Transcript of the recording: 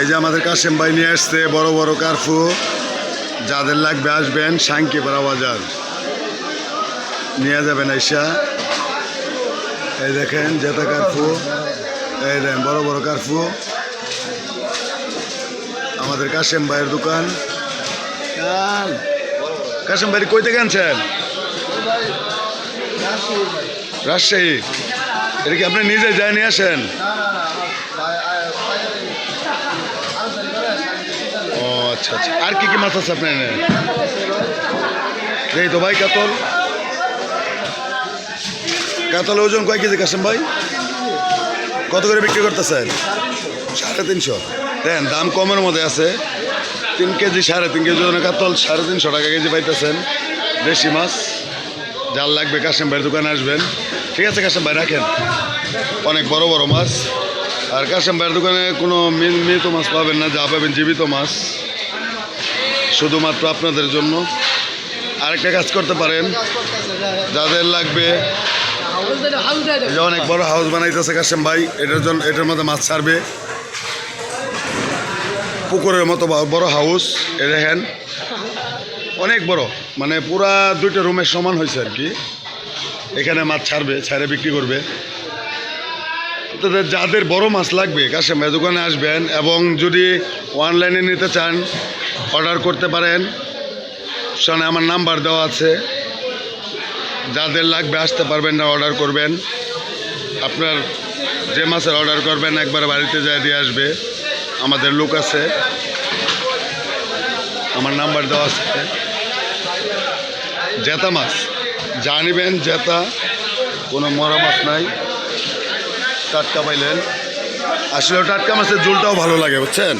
এই যে আমাদের কাশেম ভাই নিয়ে আসছে, বড় বড় কারফু। যাদের লাগবে আসবেন সাংকিপাড়া বাজার নিয়ে যাবেন আইসা। এই দেখেন, জেতা কারফু। এই দেখেন বড় বড় কারফু। আমাদের কাশেম ভাইয়ের দোকান। কাশেম ভাই, কই থেকে আনছেন? রাজশাহী। এটা কি আপনি নিজে যায় নিয়ে আসেন? আচ্ছা আচ্ছা। আর কি কি মাছ আছে আপনার? এই তো ভাই, কাতল। কাতল ওজন কয় কেজি কাসেম ভাই? কত করে বিক্রি করতেছেন? সাড়ে তিনশো। দেন, দাম কমের মধ্যে আছে। তিন কেজি, সাড়ে তিন কেজি ওজনের কাতল, সাড়ে তিনশো টাকা কেজি পাইতেছেন। দেশি মাছ। যার লাগবে, কাশেম ভাইয়ের দোকানে আসবেন। ঠিক আছে, কাশেম ভাই, রাখেন। অনেক বড় বড় মাছ। আর কাশেম ভাইয়ের দোকানে কোনো মৃত মাছ পাবেন না, যা পাবেন জীবিত মাছ, শুধুমাত্র আপনাদের জন্য। আরেকটা কাজ করতে পারেন, যাদের লাগবে অনেক বড় হাউস বানাইতেছে কাশেম ভাই, এটার জন্য এটার মধ্যে মাছ ছাড়বে। পুকুরের মতো বড় হাউস এ দেখেন। অনেক বড় মানে পুরা দুইটা রুমের সমান হয়েছে আর কি। এখানে মাছ ছাড়বে ছাড়ে বিক্রি করবে। যাদের বড় মাছ লাগবে কাশেম ভাই দোকানে আসবেন এবং যদি অনলাইনে নিতে চান অর্ডার করতে পারেন। সেখানে আমার নাম্বার দেওয়া আছে। যাদের লাগবে, আসতে পারবেন না অর্ডার করবেন। আপনার যে মাছের অর্ডার করবেন, একবার বাড়িতে যায় দিয়ে আসবে। আমাদের লোক আছে। আমার নাম্বার দেওয়া আছে। জেতা মাছ। যা নিবেন, জেতা। কোনো মরা মাছ নাই। টাটকা পাইলেন। আসলে টাটকা মাছের ঝোলটাও ভালো লাগে বুঝছেন?